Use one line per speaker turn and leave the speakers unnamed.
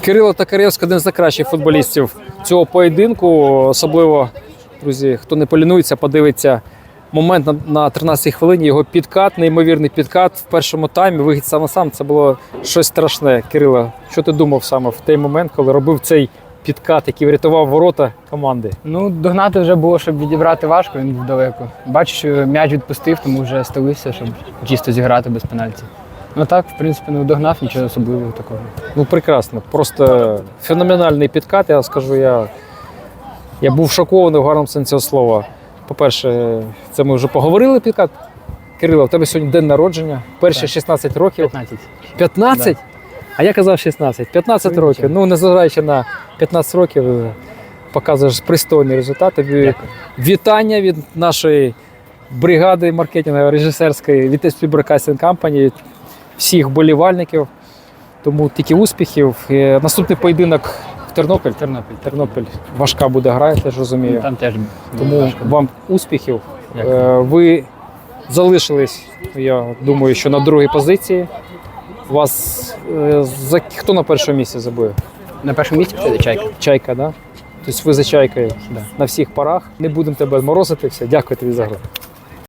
Кирило Токаревський один з найкращих футболістів цього поєдинку. Особливо, друзі, хто не полінується, подивиться момент на, на 13-й хвилині. Його підкат, неймовірний підкат в першому таймі. Вихід сам на сам. Це було щось страшне. Кирило, що ти думав саме в той момент, коли робив цей підкат, який врятував ворота команди?
Ну, догнати вже було, щоб відібрати важко, він був далеко. Бачу, що м'яч відпустив, тому вже стелився, щоб чисто зіграти без пенальті. Ну так, в принципі, не догнав, нічого особливого такого.
Ну, прекрасно. Просто феноменальний підкат. Я скажу, я, я був шокований в гарному сенсі цього слова. По-перше, це ми вже поговорили підкат. Кирило, у тебе сьогодні день народження, перші
Так.
16 років.
15.
15? А я казав 16. 15
Ну,
років.
нічого.
Ну, незважаючи на 15 років, е, показуєш пристойний результат. Тобі
Дякую.
вітання від нашої бригади маркетингової режисерської від Broadcasting Company, всіх болівальників. Тому тільки успіхів. Наступний поєдинок в Тернопіль.
Тернопіль.
Тернопіль важка буде гра, я теж розумію.
Там теж
Тому
важко.
вам успіхів.
Дякую.
Е, Ви залишились, я думаю, що на другій позиції. Вас е, за хто на першому місці забує?
На першому місці це чайка.
Чайка, да? Тобто ви за чайкою
Да.
на всіх парах. Не будемо тебе морозити. Все, дякую тобі за гру.